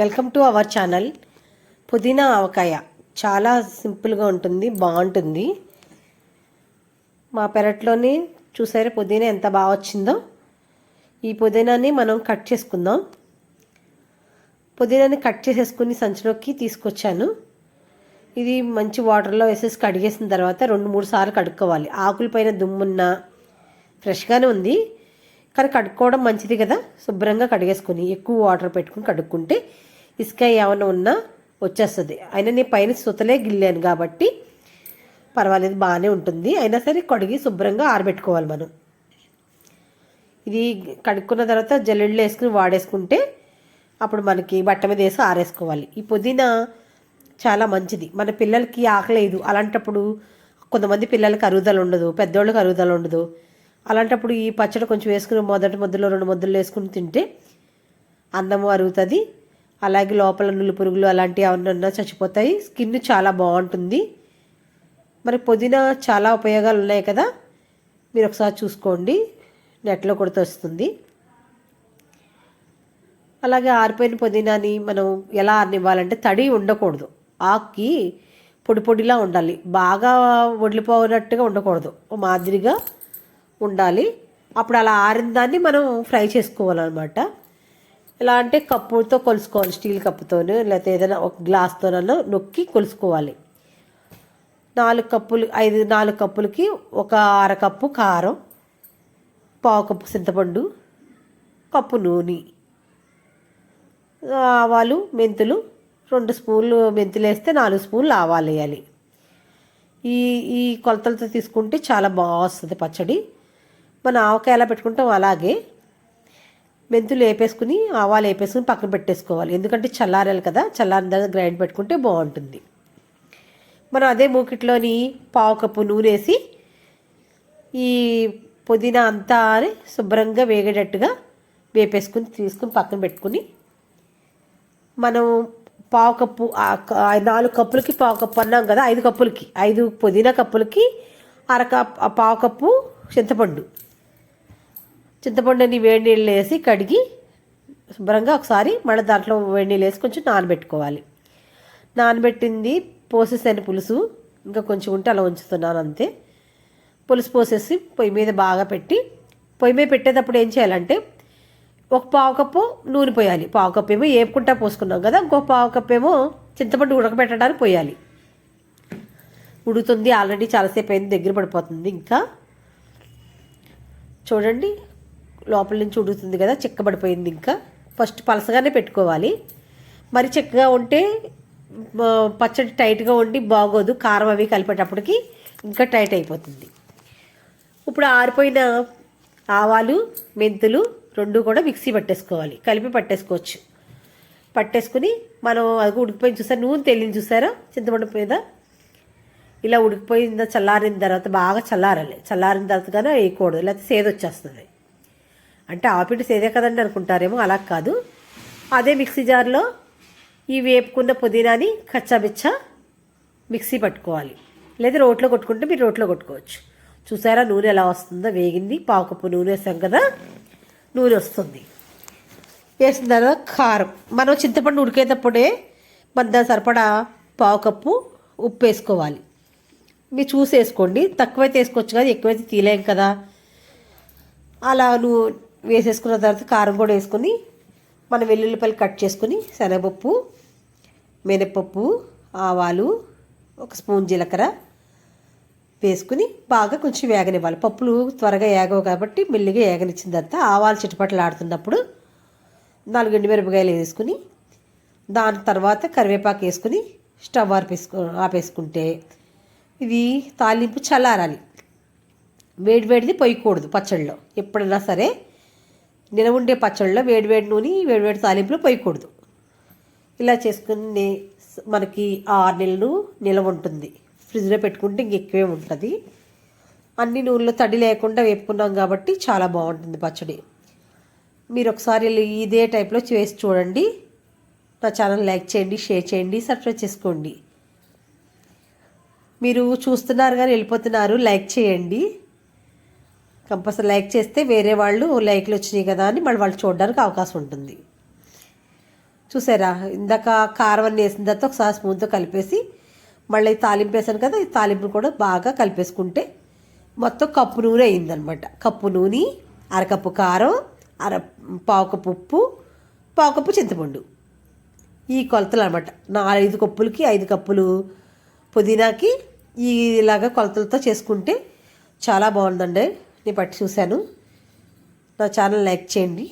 Welcome to our channel. పుదీనా ఆవకాయ చాలా సింపుల్గా ఉంటుంది బాగుంటుంది. మా పెరట్లోనే చూసారా పుదీనా ఎంత బాగా వచ్చిందో? ఈ పుదీనాని మనం కట్ చేసుకుందాం. పుదీనాని కట్ చేసేసుకుని సంచిలోకి తీసుకొచ్చాను. ఇది మంచి వాటర్లో వేసేసి కడిగేసిన తర్వాత రెండు మూడు సార్లు కడుక్కోవాలి. ఆకుల పైన దుమ్మున్న ఫ్రెష్గానే ఉంది. కానీ కడుక్కోవడం మంచిది కదా? శుభ్రంగా కడిగేసుకొని ఎక్కువ వాటర్ పెట్టుకుని కడుక్కుంటే ఇసుక ఏమైనా ఉన్నా వచ్చేస్తుంది. అయినా నేను పైన సుతలే గిల్లాను కాబట్టి పర్వాలేదు బాగానే ఉంటుంది. అయినా సరే కడిగి శుభ్రంగా ఆరబెట్టుకోవాలి మనం. ఇది కడుక్కున్న తర్వాత జల్లెళ్ళు వేసుకుని వాడేసుకుంటే అప్పుడు మనకి బట్ట మీద వేసి ఆరేసుకోవాలి. ఈ పుదీనా చాలా మంచిది. మన పిల్లలకి ఆకలేదు. అలాంటప్పుడు కొంతమంది పిల్లలకి అరుగుదల ఉండదు పెద్దోళ్ళకి అరుగుదల ఉండదు. అలాంటప్పుడు ఈ పచ్చడి కొంచెం వేసుకుని మొదటి ముద్దలో రెండు ముద్దలు వేసుకుని తింటే అన్నము అరుగుతుంది అలాగే లోపల నులు పురుగులు అలాంటివి ఏమన్నా చచ్చిపోతాయి. స్కిన్ చాలా బాగుంటుంది. మరి పుదీనా చాలా ఉపయోగాలు ఉన్నాయి కదా? మీరు ఒకసారి చూసుకోండి. నెట్లో కొడితే వస్తుంది. అలాగే ఆరిపోయిన పుదీనాని మనం ఎలా ఆరనివ్వాలంటే తడి ఉండకూడదు. ఆకుకి పొడి పొడిలా ఉండాలి. బాగా వడిలిపోయినట్టుగా ఉండకూడదు. మాదిరిగా ఉండాలి. అప్పుడు అలా ఆరిన దాన్ని మనం ఫ్రై చేసుకోవాలన్నమాట. ఎలా అంటే కప్పుతో కొలుసుకోవాలి స్టీల్ కప్పుతోనో లేకపోతే ఏదైనా ఒక గ్లాస్తోనో నొక్కి కొలుసుకోవాలి. నాలుగు కప్పులు ఐదు నాలుగు కప్పులకి ఒక అరకప్పు కారం పావు కప్పు చింతపండు కప్పు నూనె. ఆవాలు మెంతులు రెండు స్పూన్లు మెంతులు వేస్తే నాలుగు స్పూన్లు ఆవాలు వేయాలి. ఈ ఈ కొలతలతో తీసుకుంటే చాలా బాగా వస్తుంది పచ్చడి. మన ఆవకాయ ఎలా పెట్టుకుంటాం అలాగే. మెంతులు వేపేసుకుని ఆవాలు వేపేసుకుని పక్కన పెట్టేసుకోవాలి. ఎందుకంటే చల్లారాలి కదా చల్లారిన తర్వాత గ్రైండ్ పెట్టుకుంటే బాగుంటుంది. మనం అదే మూకిట్లోని పావు కప్పు నూనె వేసి ఈ పుదీనా అంతా శుభ్రంగా వేగేటట్టుగా వేపేసుకుని తీసుకుని పక్కన పెట్టుకుని మనం పావు కప్పు నాలుగు కప్పులకి పావు కప్పు అన్నాం కదా ఐదు కప్పులకి ఐదు పుదీనా కప్పులకి అర పావు కప్పు చింతపండు. చింతపండుని వేడి నీళ్ళు వేసి కడిగి శుభ్రంగా ఒకసారి మళ్ళీ దాంట్లో వేడి నీళ్ళు వేసి కొంచెం నానబెట్టుకోవాలి. నానబెట్టింది పోసేసాను పులుసు. ఇంకా కొంచెం ఉంటే అలా ఉంచుతున్నాను అంతే. పులుసు పోసేసి పొయ్యి మీద బాగా పెట్టి పొయ్యి మీద పెట్టేటప్పుడు ఏం చేయాలంటే ఒక పావు కప్పు నూనె పోయాలి. పావు కప్పు ఏమో ఏపుకుంటా పోసుకున్నాం కదా ఇంకో పావు కప్పు ఏమో చింతపండు ఉడకబెట్టడానికి పోయాలి. ఉడుతుంది ఆల్రెడీ చాలాసేపు అయింది దగ్గర పడిపోతుంది. ఇంకా చూడండి లోపల నుంచి ఉడుకుతుంది కదా చిక్కబడిపోయింది ఇంకా. ఫస్ట్ పలసగానే పెట్టుకోవాలి. మరి చిక్కగా ఉంటే పచ్చడి టైట్గా ఉండి బాగోదు కారం అవి కలిపేటప్పటికి ఇంకా టైట్ అయిపోతుంది. ఇప్పుడు ఆరిపోయిన ఆవాలు మెంతులు రెండు కూడా మిక్సీ పట్టేసుకోవాలి. కలిపి పట్టేసుకోవచ్చు. పట్టేసుకుని మనం అది ఉడికిపోయిన చూసారు? నూనె తెలియని చూసారా? చింతపండు మీద. ఇలా ఉడికిపోయిన చల్లారిన తర్వాత బాగా చల్లారాలి. చల్లారిన తర్వాత కానీ వేయకూడదు లేకపోతే సేద వచ్చేస్తుంది అంటే ఆపిటి సేదే కదండి అనుకుంటారేమో అలా కాదు. అదే మిక్సీ జార్లో ఈ వేపుకున్న పుదీనాని కచ్చాబిచ్చా మిక్సీ పట్టుకోవాలి. లేదా రోట్లో కొట్టుకుంటే మీరు రోట్లో కొట్టుకోవచ్చు. చూసారా నూనె ఎలా వస్తుందో? వేగింది. పావు కప్పు నూనె వేసాం కదా నూనె వస్తుంది. వేసిన తర్వాత కారం. మనం చింతపండు ఉడికేటప్పుడే మన దాని సరిపడా పావు కప్పు ఉప్పు వేసుకోవాలి. మీరు చూసి వేసుకోండి. తక్కువైతే వేసుకోవచ్చు కదా ఎక్కువైతే తీలేం కదా. అలా నువ్వు వేసేసుకున్న తర్వాత కారం కూడా వేసుకొని మన వెల్లుల్లిపల్లి కట్ చేసుకుని శనగపప్పు మినపప్పు ఆవాలు ఒక స్పూన్ జీలకర్ర వేసుకుని బాగా కొంచెం వేగనివ్వాలి. పప్పులు త్వరగా ఏగవు కాబట్టి మెల్లిగా ఏగనిచ్చిన తర్వాత ఆవాలు చిటపట్లు ఆడుతున్నప్పుడు నాలుగు ఎండుమిరపకాయలు వేసుకుని దాని తర్వాత కరివేపాకు వేసుకుని స్టవ్ ఆర్పేసుకో ఆపేసుకుంటే ఇది తాలింపు చల్లారాలి. వేడివేడిది పొయ్యకూడదు పచ్చళ్ళలో. ఎప్పుడైనా సరే నిలవుండే పచ్చళ్ళలో వేడివేడి నూనె వేడివేడి తాలింపులో పోయకూడదు. ఇలా చేసుకుని మనకి ఆరు నెలలు నిలవ ఉంటుంది. ఫ్రిడ్జ్లో పెట్టుకుంటే ఇంకెక్కువే ఉంటుంది. అన్ని నూనెలో తడి లేకుండా వేపుకున్నాం కాబట్టి చాలా బాగుంటుంది పచ్చడి. మీరు ఒకసారి ఇదే టైప్లో చేసి చూడండి. నా ఛానల్ లైక్ చేయండి షేర్ చేయండి సబ్స్క్రైబ్ చేసుకోండి. మీరు చూస్తున్నారు కానీ వెళ్ళిపోతున్నారు లైక్ చేయండి. కంపల్సరీ లైక్ చేస్తే వేరే వాళ్ళు లైక్లు వచ్చినాయి కదా అని మళ్ళీ వాళ్ళు చూడడానికి అవకాశం ఉంటుంది. చూసారా? ఇందాక కారం అన్నీ వేసిన తర్వాత ఒకసారి స్పూన్తో కలిపేసి మళ్ళీ తాలింపు వేసాను కదా ఈ తాలింపును కూడా బాగా కలిపేసుకుంటే మొత్తం కప్పు నూనె అయిందనమాట కప్పు నూనె అరకప్పు కారం అర పావు కప్పు ఉప్పు పావుకప్పు చింతపండు. ఈ కొలతలు అనమాట నా ఐదు కప్పులకి ఐదు కప్పులు పుదీనాకి ఈ ఇలాగా కొలతలతో చేసుకుంటే చాలా బాగుందండి. నేను పట్టి చూశాను. నా ఛానల్ లైక్ చేయండి.